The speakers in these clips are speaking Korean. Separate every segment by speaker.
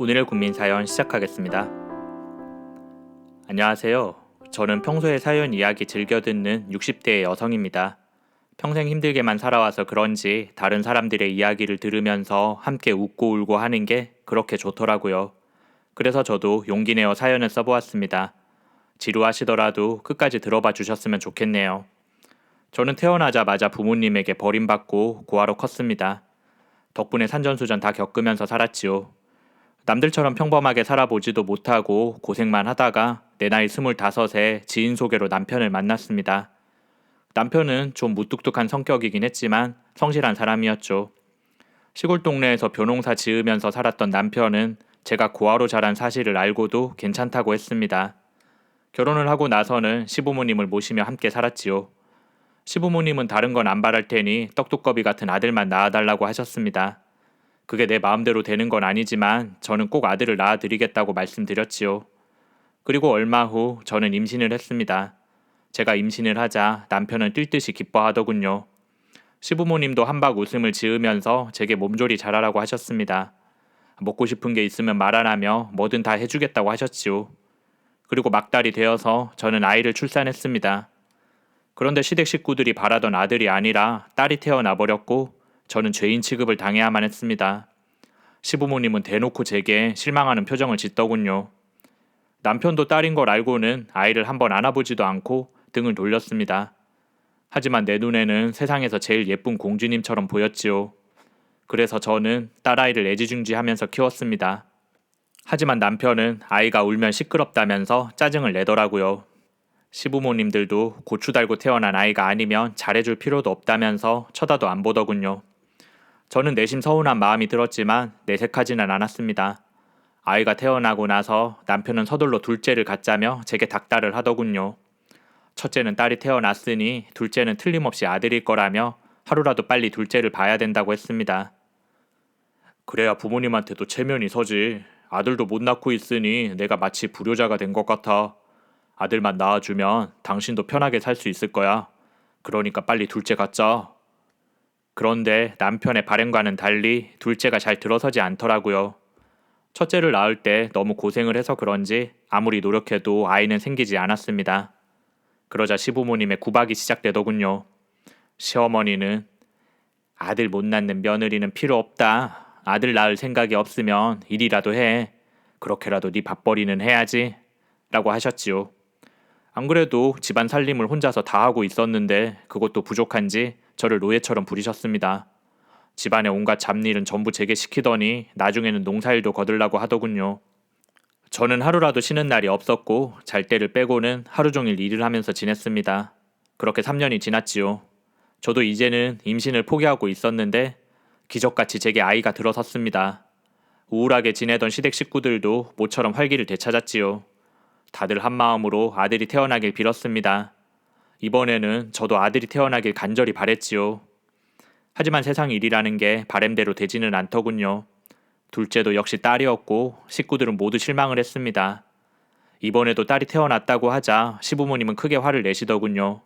Speaker 1: 오늘의 국민 사연 시작하겠습니다. 안녕하세요. 저는 평소에 사연 이야기 즐겨 듣는 60대의 여성입니다. 평생 힘들게만 살아와서 그런지 다른 사람들의 이야기를 들으면서 함께 웃고 울고 하는 게 그렇게 좋더라고요. 그래서 저도 용기 내어 사연을 써보았습니다. 지루하시더라도 끝까지 들어봐 주셨으면 좋겠네요. 저는 태어나자마자 부모님에게 버림받고 고아로 컸습니다. 덕분에 산전수전 다 겪으면서 살았지요. 남들처럼 평범하게 살아보지도 못하고 고생만 하다가 내 나이 스물다섯에 지인 소개로 남편을 만났습니다. 남편은 좀 무뚝뚝한 성격이긴 했지만 성실한 사람이었죠. 시골 동네에서 벼농사 지으면서 살았던 남편은 제가 고아로 자란 사실을 알고도 괜찮다고 했습니다. 결혼을 하고 나서는 시부모님을 모시며 함께 살았지요. 시부모님은 다른 건 안 바랄 테니 떡두꺼비 같은 아들만 낳아달라고 하셨습니다. 그게 내 마음대로 되는 건 아니지만 저는 꼭 아들을 낳아드리겠다고 말씀드렸지요. 그리고 얼마 후 저는 임신을 했습니다. 제가 임신을 하자 남편은 뛸 듯이 기뻐하더군요. 시부모님도 한박 웃음을 지으면서 제게 몸조리 잘하라고 하셨습니다. 먹고 싶은 게 있으면 말안 하며 뭐든 다 해주겠다고 하셨지요. 그리고 막달이 되어서 저는 아이를 출산했습니다. 그런데 시댁 식구들이 바라던 아들이 아니라 딸이 태어나 버렸고 저는 죄인 취급을 당해야만 했습니다. 시부모님은 대놓고 제게 실망하는 표정을 짓더군요. 남편도 딸인 걸 알고는 아이를 한번 안아보지도 않고 등을 돌렸습니다. 하지만 내 눈에는 세상에서 제일 예쁜 공주님처럼 보였지요. 그래서 저는 딸아이를 애지중지하면서 키웠습니다. 하지만 남편은 아이가 울면 시끄럽다면서 짜증을 내더라고요. 시부모님들도 고추 달고 태어난 아이가 아니면 잘해줄 필요도 없다면서 쳐다도 안 보더군요. 저는 내심 서운한 마음이 들었지만 내색하지는 않았습니다. 아이가 태어나고 나서 남편은 서둘러 둘째를 갖자며 제게 닥달을 하더군요. 첫째는 딸이 태어났으니 둘째는 틀림없이 아들일 거라며 하루라도 빨리 둘째를 봐야 된다고 했습니다. 그래야 부모님한테도 체면이 서지. 아들도 못 낳고 있으니 내가 마치 불효자가 된 것 같아. 아들만 낳아주면 당신도 편하게 살 수 있을 거야. 그러니까 빨리 둘째 갖자. 그런데 남편의 바램과는 달리 둘째가 잘 들어서지 않더라고요. 첫째를 낳을 때 너무 고생을 해서 그런지 아무리 노력해도 아이는 생기지 않았습니다. 그러자 시부모님의 구박이 시작되더군요. 시어머니는 아들 못 낳는 며느리는 필요 없다. 아들 낳을 생각이 없으면 일이라도 해. 그렇게라도 네 밥벌이는 해야지. 라고 하셨지요. 안 그래도 집안 살림을 혼자서 다 하고 있었는데 그것도 부족한지 저를 노예처럼 부리셨습니다. 집안의 온갖 잡일은 전부 제게 시키더니 나중에는 농사일도 거들라고 하더군요. 저는 하루라도 쉬는 날이 없었고 잘 때를 빼고는 하루 종일 일을 하면서 지냈습니다. 그렇게 3년이 지났지요. 저도 이제는 임신을 포기하고 있었는데 기적같이 제게 아이가 들어섰습니다. 우울하게 지내던 시댁 식구들도 모처럼 활기를 되찾았지요. 다들 한 마음으로 아들이 태어나길 빌었습니다. 이번에는 저도 아들이 태어나길 간절히 바랬지요. 하지만 세상 일이라는 게 바램대로 되지는 않더군요. 둘째도 역시 딸이었고 식구들은 모두 실망을 했습니다. 이번에도 딸이 태어났다고 하자 시부모님은 크게 화를 내시더군요.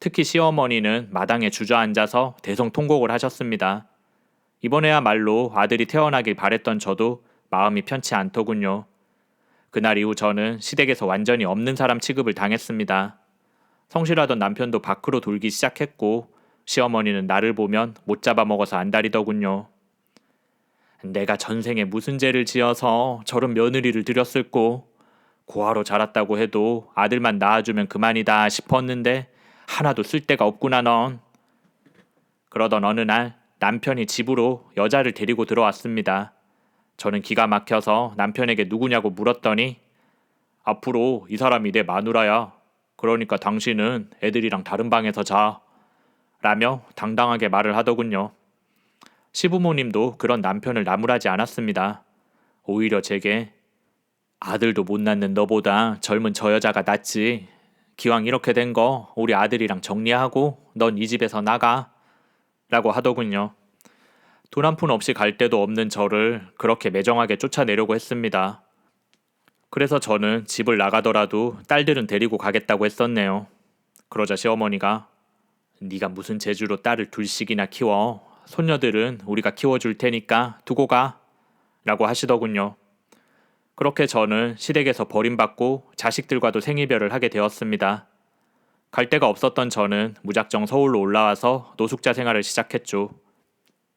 Speaker 1: 특히 시어머니는 마당에 주저앉아서 대성통곡을 하셨습니다. 이번에야말로 아들이 태어나길 바랬던 저도 마음이 편치 않더군요. 그날 이후 저는 시댁에서 완전히 없는 사람 취급을 당했습니다. 성실하던 남편도 밖으로 돌기 시작했고 시어머니는 나를 보면 못 잡아먹어서 안달이더군요. 내가 전생에 무슨 죄를 지어서 저런 며느리를 들였을꼬. 고아로 자랐다고 해도 아들만 낳아주면 그만이다 싶었는데 하나도 쓸데가 없구나 넌. 그러던 어느 날 남편이 집으로 여자를 데리고 들어왔습니다. 저는 기가 막혀서 남편에게 누구냐고 물었더니 앞으로 이 사람이 내 마누라야. 그러니까 당신은 애들이랑 다른 방에서 자. 라며 당당하게 말을 하더군요. 시부모님도 그런 남편을 나무라지 않았습니다. 오히려 제게 아들도 못 낳는 너보다 젊은 저 여자가 낫지. 기왕 이렇게 된 거 우리 아들이랑 정리하고 넌 이 집에서 나가. 라고 하더군요. 돈 한 푼 없이 갈 데도 없는 저를 그렇게 매정하게 쫓아내려고 했습니다. 그래서 저는 집을 나가더라도 딸들은 데리고 가겠다고 했었네요. 그러자 시어머니가 네가 무슨 재주로 딸을 둘씩이나 키워. 손녀들은 우리가 키워줄 테니까 두고 가. 라고 하시더군요. 그렇게 저는 시댁에서 버림받고 자식들과도 생이별을 하게 되었습니다. 갈 데가 없었던 저는 무작정 서울로 올라와서 노숙자 생활을 시작했죠.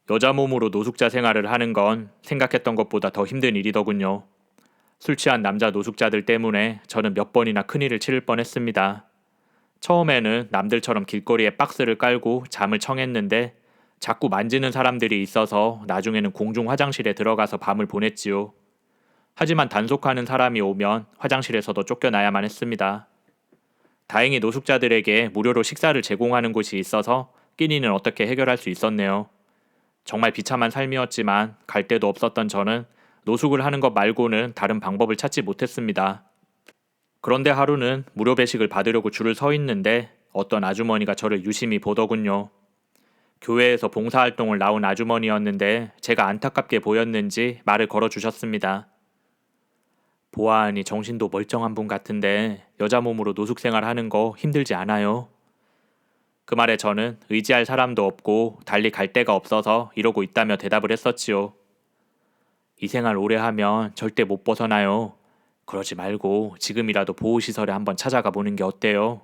Speaker 1: 여자 몸으로 노숙자 생활을 하는 건 생각했던 것보다 더 힘든 일이더군요. 술 취한 남자 노숙자들 때문에 저는 몇 번이나 큰일을 치를 뻔했습니다. 처음에는 남들처럼 길거리에 박스를 깔고 잠을 청했는데 자꾸 만지는 사람들이 있어서 나중에는 공중 화장실에 들어가서 밤을 보냈지요. 하지만 단속하는 사람이 오면 화장실에서도 쫓겨나야만 했습니다. 다행히 노숙자들에게 무료로 식사를 제공하는 곳이 있어서 끼니는 어떻게 해결할 수 있었네요. 정말 비참한 삶이었지만 갈 데도 없었던 저는 노숙을 하는 것 말고는 다른 방법을 찾지 못했습니다. 그런데 하루는 무료 배식을 받으려고 줄을 서 있는데 어떤 아주머니가 저를 유심히 보더군요. 교회에서 봉사활동을 나온 아주머니였는데 제가 안타깝게 보였는지 말을 걸어 주셨습니다. 보아하니 정신도 멀쩡한 분 같은데 여자 몸으로 노숙 생활 하는 거 힘들지 않아요? 그 말에 저는 의지할 사람도 없고 달리 갈 데가 없어서 이러고 있다며 대답을 했었지요. 이 생활 오래 하면 절대 못 벗어나요. 그러지 말고 지금이라도 보호시설에 한번 찾아가 보는 게 어때요?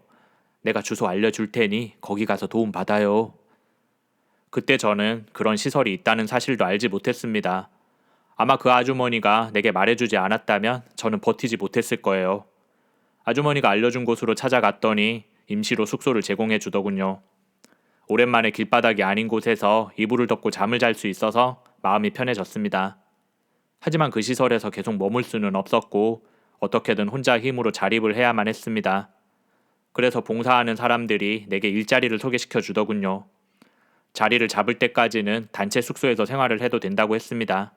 Speaker 1: 내가 주소 알려줄 테니 거기 가서 도움 받아요. 그때 저는 그런 시설이 있다는 사실도 알지 못했습니다. 아마 그 아주머니가 내게 말해주지 않았다면 저는 버티지 못했을 거예요. 아주머니가 알려준 곳으로 찾아갔더니 임시로 숙소를 제공해 주더군요. 오랜만에 길바닥이 아닌 곳에서 이불을 덮고 잠을 잘 수 있어서 마음이 편해졌습니다. 하지만 그 시설에서 계속 머물 수는 없었고 어떻게든 혼자 힘으로 자립을 해야만 했습니다. 그래서 봉사하는 사람들이 내게 일자리를 소개시켜 주더군요. 자리를 잡을 때까지는 단체 숙소에서 생활을 해도 된다고 했습니다.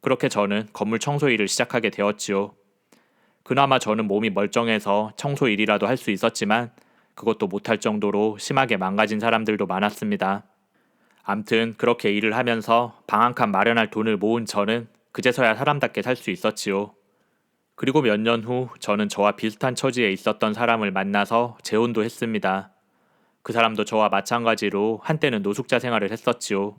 Speaker 1: 그렇게 저는 건물 청소 일을 시작하게 되었지요. 그나마 저는 몸이 멀쩡해서 청소 일이라도 할 수 있었지만 그것도 못할 정도로 심하게 망가진 사람들도 많았습니다. 암튼 그렇게 일을 하면서 방 한 칸 마련할 돈을 모은 저는 그제서야 사람답게 살 수 있었지요. 그리고 몇 년 후 저는 저와 비슷한 처지에 있었던 사람을 만나서 재혼도 했습니다. 그 사람도 저와 마찬가지로 한때는 노숙자 생활을 했었지요.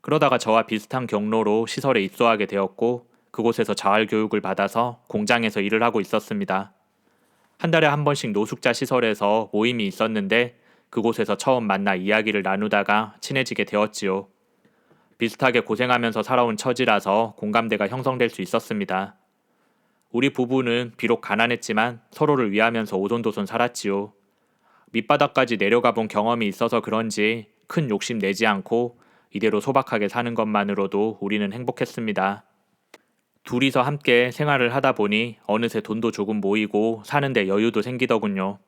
Speaker 1: 그러다가 저와 비슷한 경로로 시설에 입소하게 되었고 그곳에서 자활 교육을 받아서 공장에서 일을 하고 있었습니다. 한 달에 한 번씩 노숙자 시설에서 모임이 있었는데 그곳에서 처음 만나 이야기를 나누다가 친해지게 되었지요. 비슷하게 고생하면서 살아온 처지라서 공감대가 형성될 수 있었습니다. 우리 부부는 비록 가난했지만 서로를 위하면서 오손도손 살았지요. 밑바닥까지 내려가 본 경험이 있어서 그런지 큰 욕심 내지 않고 이대로 소박하게 사는 것만으로도 우리는 행복했습니다. 둘이서 함께 생활을 하다 보니 어느새 돈도 조금 모이고 사는데 여유도 생기더군요.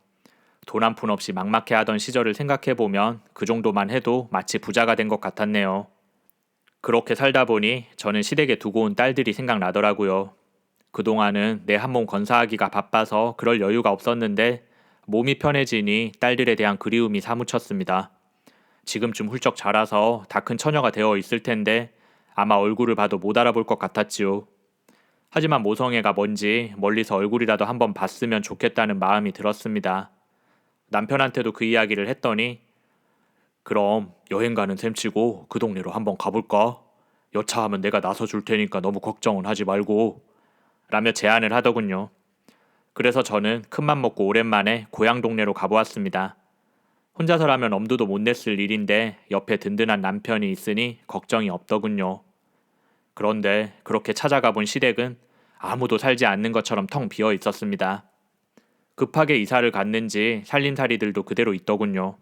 Speaker 1: 돈 한 푼 없이 막막해 하던 시절을 생각해 보면 그 정도만 해도 마치 부자가 된 것 같았네요. 그렇게 살다 보니 저는 시댁에 두고 온 딸들이 생각나더라고요. 그동안은 내 한 몸 건사하기가 바빠서 그럴 여유가 없었는데 몸이 편해지니 딸들에 대한 그리움이 사무쳤습니다. 지금쯤 훌쩍 자라서 다 큰 처녀가 되어 있을 텐데 아마 얼굴을 봐도 못 알아볼 것 같았지요. 하지만 모성애가 뭔지 멀리서 얼굴이라도 한번 봤으면 좋겠다는 마음이 들었습니다. 남편한테도 그 이야기를 했더니 그럼 여행 가는 셈치고 그 동네로 한번 가볼까? 여차하면 내가 나서 줄 테니까 너무 걱정은 하지 말고 라며 제안을 하더군요. 그래서 저는 큰맘 먹고 오랜만에 고향 동네로 가보았습니다. 혼자서라면 엄두도 못 냈을 일인데 옆에 든든한 남편이 있으니 걱정이 없더군요. 그런데 그렇게 찾아가 본 시댁은 아무도 살지 않는 것처럼 텅 비어 있었습니다. 급하게 이사를 갔는지 살림살이들도 그대로 있더군요.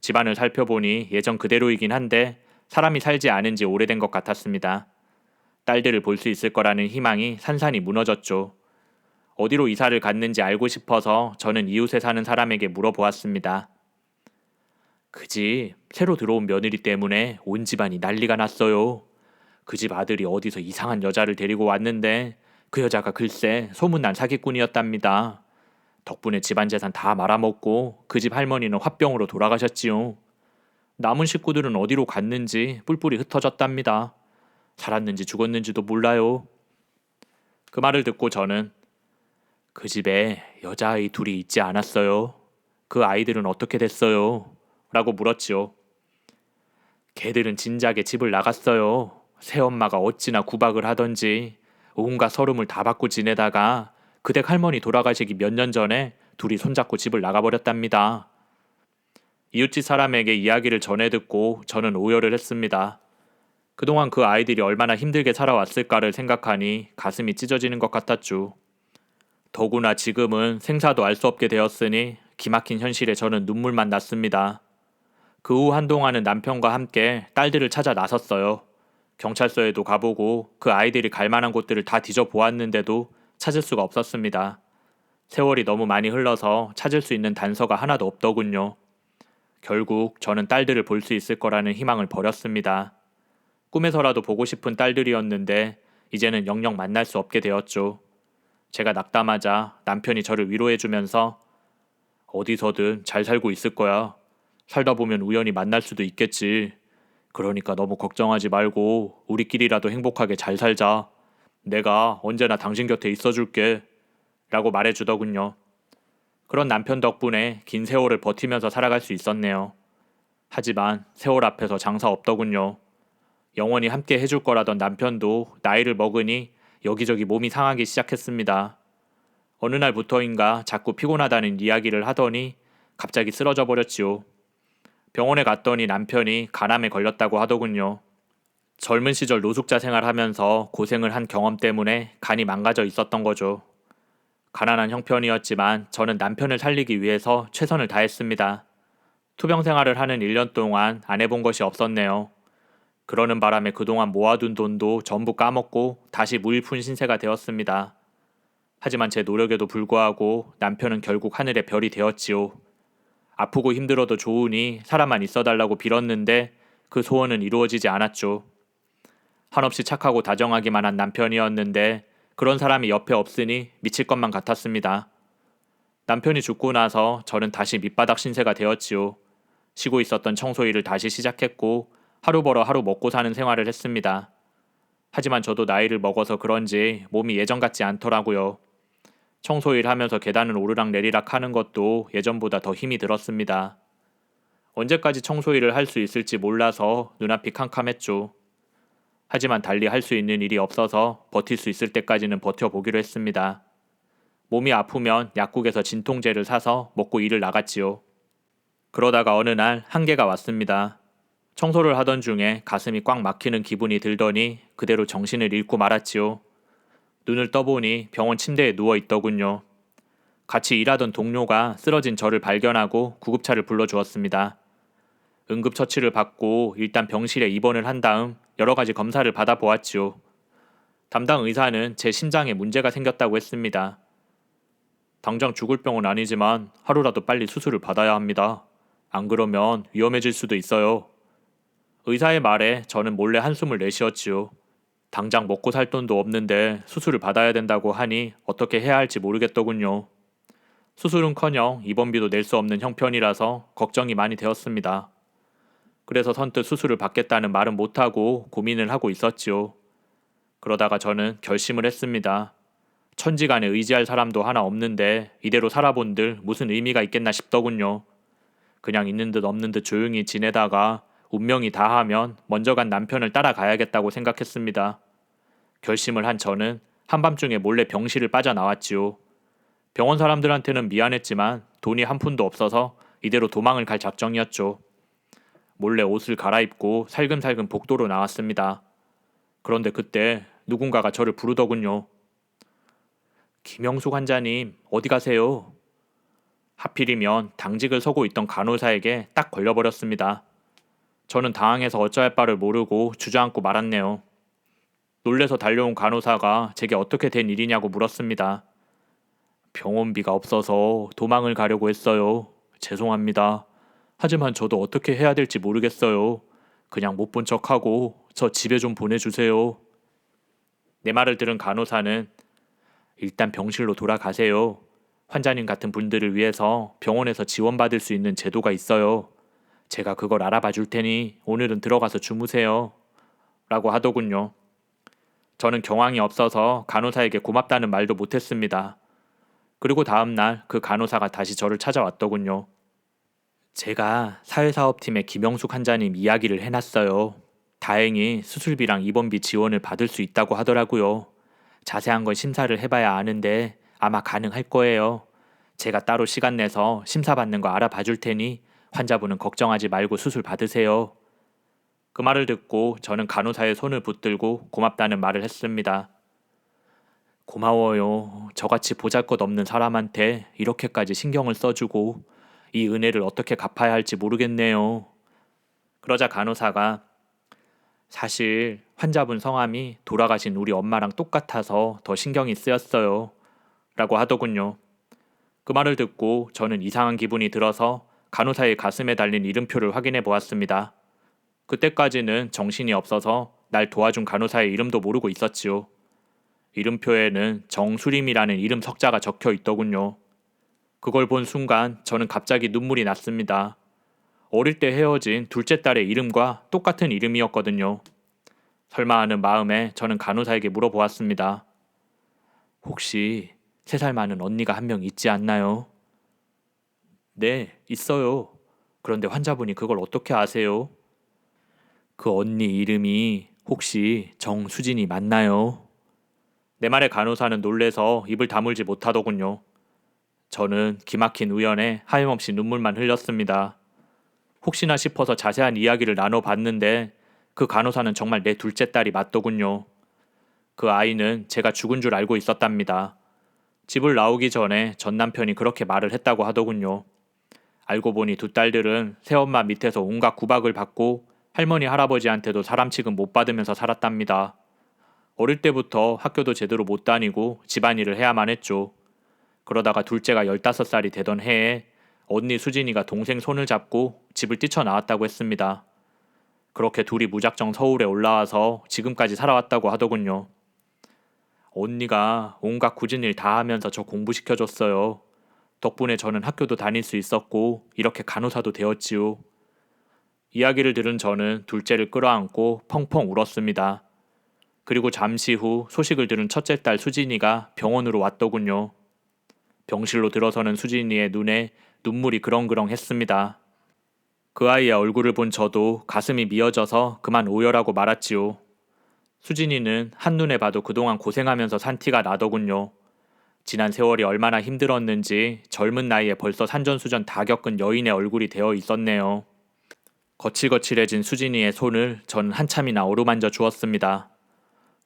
Speaker 1: 집안을 살펴보니 예전 그대로이긴 한데 사람이 살지 않은 지 오래된 것 같았습니다. 딸들을 볼 수 있을 거라는 희망이 산산이 무너졌죠. 어디로 이사를 갔는지 알고 싶어서 저는 이웃에 사는 사람에게 물어보았습니다. 그 집 새로 들어온 며느리 때문에 온 집안이 난리가 났어요. 그 집 아들이 어디서 이상한 여자를 데리고 왔는데 그 여자가 글쎄 소문난 사기꾼이었답니다. 덕분에 집안 재산 다 말아먹고 그 집 할머니는 화병으로 돌아가셨지요. 남은 식구들은 어디로 갔는지 뿔뿔이 흩어졌답니다. 살았는지 죽었는지도 몰라요. 그 말을 듣고 저는 그 집에 여자아이 둘이 있지 않았어요. 그 아이들은 어떻게 됐어요? 라고 물었지요. 걔들은 진작에 집을 나갔어요. 새엄마가 어찌나 구박을 하던지 온갖 서름을 다 받고 지내다가 그 댁 할머니 돌아가시기 몇 년 전에 둘이 손잡고 집을 나가버렸답니다. 이웃집 사람에게 이야기를 전해 듣고 저는 오열을 했습니다. 그동안 그 아이들이 얼마나 힘들게 살아왔을까를 생각하니 가슴이 찢어지는 것 같았죠. 더구나 지금은 생사도 알 수 없게 되었으니 기막힌 현실에 저는 눈물만 났습니다. 그 후 한동안은 남편과 함께 딸들을 찾아 나섰어요. 경찰서에도 가보고 그 아이들이 갈 만한 곳들을 다 뒤져 보았는데도 찾을 수가 없었습니다. 세월이 너무 많이 흘러서 찾을 수 있는 단서가 하나도 없더군요. 결국 저는 딸들을 볼 수 있을 거라는 희망을 버렸습니다. 꿈에서라도 보고 싶은 딸들이었는데 이제는 영영 만날 수 없게 되었죠. 제가 낙담하자 남편이 저를 위로해주면서 어디서든 잘 살고 있을 거야. 살다 보면 우연히 만날 수도 있겠지. 그러니까 너무 걱정하지 말고 우리끼리라도 행복하게 잘 살자. 내가 언제나 당신 곁에 있어줄게. 라고 말해주더군요. 그런 남편 덕분에 긴 세월을 버티면서 살아갈 수 있었네요. 하지만 세월 앞에서 장사 없더군요. 영원히 함께 해줄 거라던 남편도 나이를 먹으니 여기저기 몸이 상하기 시작했습니다. 어느 날부터인가 자꾸 피곤하다는 이야기를 하더니 갑자기 쓰러져 버렸지요. 병원에 갔더니 남편이 간암에 걸렸다고 하더군요. 젊은 시절 노숙자 생활하면서 고생을 한 경험 때문에 간이 망가져 있었던 거죠. 가난한 형편이었지만 저는 남편을 살리기 위해서 최선을 다했습니다. 투병 생활을 하는 1년 동안 안 해본 것이 없었네요. 그러는 바람에 그동안 모아둔 돈도 전부 까먹고 다시 무일푼 신세가 되었습니다. 하지만 제 노력에도 불구하고 남편은 결국 하늘의 별이 되었지요. 아프고 힘들어도 좋으니 사람만 있어달라고 빌었는데 그 소원은 이루어지지 않았죠. 한없이 착하고 다정하기만 한 남편이었는데 그런 사람이 옆에 없으니 미칠 것만 같았습니다. 남편이 죽고 나서 저는 다시 밑바닥 신세가 되었지요. 쉬고 있었던 청소 일을 다시 시작했고 하루 벌어 하루 먹고 사는 생활을 했습니다. 하지만 저도 나이를 먹어서 그런지 몸이 예전 같지 않더라고요. 청소 일 하면서 계단을 오르락 내리락 하는 것도 예전보다 더 힘이 들었습니다. 언제까지 청소 일을 할 수 있을지 몰라서 눈앞이 캄캄했죠. 하지만 달리 할 수 있는 일이 없어서 버틸 수 있을 때까지는 버텨보기로 했습니다. 몸이 아프면 약국에서 진통제를 사서 먹고 일을 나갔지요. 그러다가 어느 날 한계가 왔습니다. 청소를 하던 중에 가슴이 꽉 막히는 기분이 들더니 그대로 정신을 잃고 말았지요. 눈을 떠보니 병원 침대에 누워 있더군요. 같이 일하던 동료가 쓰러진 저를 발견하고 구급차를 불러주었습니다. 응급처치를 받고 일단 병실에 입원을 한 다음 여러 가지 검사를 받아보았지요. 담당 의사는 제 심장에 문제가 생겼다고 했습니다. 당장 죽을 병은 아니지만 하루라도 빨리 수술을 받아야 합니다. 안 그러면 위험해질 수도 있어요. 의사의 말에 저는 몰래 한숨을 내쉬었지요. 당장 먹고 살 돈도 없는데 수술을 받아야 된다고 하니 어떻게 해야 할지 모르겠더군요. 수술은커녕 입원비도 낼 수 없는 형편이라서 걱정이 많이 되었습니다. 그래서 선뜻 수술을 받겠다는 말은 못하고 고민을 하고 있었지요. 그러다가 저는 결심을 했습니다. 천지간에 의지할 사람도 하나 없는데 이대로 살아본들 무슨 의미가 있겠나 싶더군요. 그냥 있는 듯 없는 듯 조용히 지내다가 운명이 다하면 먼저 간 남편을 따라가야겠다고 생각했습니다. 결심을 한 저는 한밤중에 몰래 병실을 빠져나왔지요. 병원 사람들한테는 미안했지만 돈이 한 푼도 없어서 이대로 도망을 갈 작정이었죠. 몰래 옷을 갈아입고 살금살금 복도로 나왔습니다. 그런데 그때 누군가가 저를 부르더군요. 김영숙 환자님, 어디 가세요? 하필이면 당직을 서고 있던 간호사에게 딱 걸려버렸습니다. 저는 당황해서 어찌할 바를 모르고 주저앉고 말았네요. 놀래서 달려온 간호사가 제게 어떻게 된 일이냐고 물었습니다. 병원비가 없어서 도망을 가려고 했어요. 죄송합니다. 하지만 저도 어떻게 해야 될지 모르겠어요. 그냥 못 본 척하고 저 집에 좀 보내주세요. 내 말을 들은 간호사는 일단 병실로 돌아가세요. 환자님 같은 분들을 위해서 병원에서 지원받을 수 있는 제도가 있어요. 제가 그걸 알아봐 줄 테니 오늘은 들어가서 주무세요. 라고 하더군요. 저는 경황이 없어서 간호사에게 고맙다는 말도 못했습니다. 그리고 다음날 그 간호사가 다시 저를 찾아왔더군요. 제가 사회사업팀의 김영숙 환자님 이야기를 해놨어요. 다행히 수술비랑 입원비 지원을 받을 수 있다고 하더라고요. 자세한 건 심사를 해봐야 아는데 아마 가능할 거예요. 제가 따로 시간 내서 심사 받는 거 알아봐 줄 테니 환자분은 걱정하지 말고 수술 받으세요. 그 말을 듣고 저는 간호사의 손을 붙들고 고맙다는 말을 했습니다. 고마워요. 저같이 보잘것 없는 사람한테 이렇게까지 신경을 써주고 이 은혜를 어떻게 갚아야 할지 모르겠네요. 그러자 간호사가 사실 환자분 성함이 돌아가신 우리 엄마랑 똑같아서 더 신경이 쓰였어요. 라고 하더군요. 그 말을 듣고 저는 이상한 기분이 들어서 간호사의 가슴에 달린 이름표를 확인해 보았습니다. 그때까지는 정신이 없어서 날 도와준 간호사의 이름도 모르고 있었지요. 이름표에는 정수림이라는 이름 석자가 적혀 있더군요. 그걸 본 순간 저는 갑자기 눈물이 났습니다. 어릴 때 헤어진 둘째 딸의 이름과 똑같은 이름이었거든요. 설마 하는 마음에 저는 간호사에게 물어보았습니다. 혹시 세 살 많은 언니가 한 명 있지 않나요? 네, 있어요. 그런데 환자분이 그걸 어떻게 아세요? 그 언니 이름이 혹시 정수진이 맞나요? 내 말에 간호사는 놀래서 입을 다물지 못하더군요. 저는 기막힌 우연에 하염없이 눈물만 흘렸습니다. 혹시나 싶어서 자세한 이야기를 나눠봤는데 그 간호사는 정말 내 둘째 딸이 맞더군요. 그 아이는 제가 죽은 줄 알고 있었답니다. 집을 나오기 전에 전 남편이 그렇게 말을 했다고 하더군요. 알고 보니 두 딸들은 새엄마 밑에서 온갖 구박을 받고 할머니 할아버지한테도 사람 취급 못 받으면서 살았답니다. 어릴 때부터 학교도 제대로 못 다니고 집안일을 해야만 했죠. 그러다가 둘째가 15살이 되던 해에 언니 수진이가 동생 손을 잡고 집을 뛰쳐나왔다고 했습니다. 그렇게 둘이 무작정 서울에 올라와서 지금까지 살아왔다고 하더군요. 언니가 온갖 굳은 일 다 하면서 저 공부시켜줬어요. 덕분에 저는 학교도 다닐 수 있었고 이렇게 간호사도 되었지요. 이야기를 들은 저는 둘째를 끌어안고 펑펑 울었습니다. 그리고 잠시 후 소식을 들은 첫째 딸 수진이가 병원으로 왔더군요. 병실로 들어서는 수진이의 눈에 눈물이 그렁그렁했습니다. 그 아이의 얼굴을 본 저도 가슴이 미어져서 그만 오열하고 말았지요. 수진이는 한눈에 봐도 그동안 고생하면서 산 티가 나더군요. 지난 세월이 얼마나 힘들었는지 젊은 나이에 벌써 산전수전 다 겪은 여인의 얼굴이 되어 있었네요. 거칠거칠해진 수진이의 손을 전 한참이나 어루만져 주었습니다.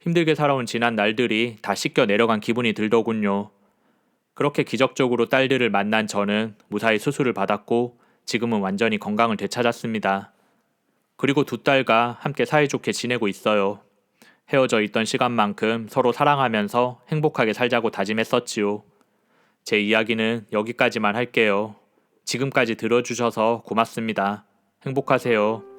Speaker 1: 힘들게 살아온 지난 날들이 다 씻겨 내려간 기분이 들더군요. 그렇게 기적적으로 딸들을 만난 저는 무사히 수술을 받았고 지금은 완전히 건강을 되찾았습니다. 그리고 두 딸과 함께 사이좋게 지내고 있어요. 헤어져 있던 시간만큼 서로 사랑하면서 행복하게 살자고 다짐했었지요. 제 이야기는 여기까지만 할게요. 지금까지 들어주셔서 고맙습니다. 행복하세요.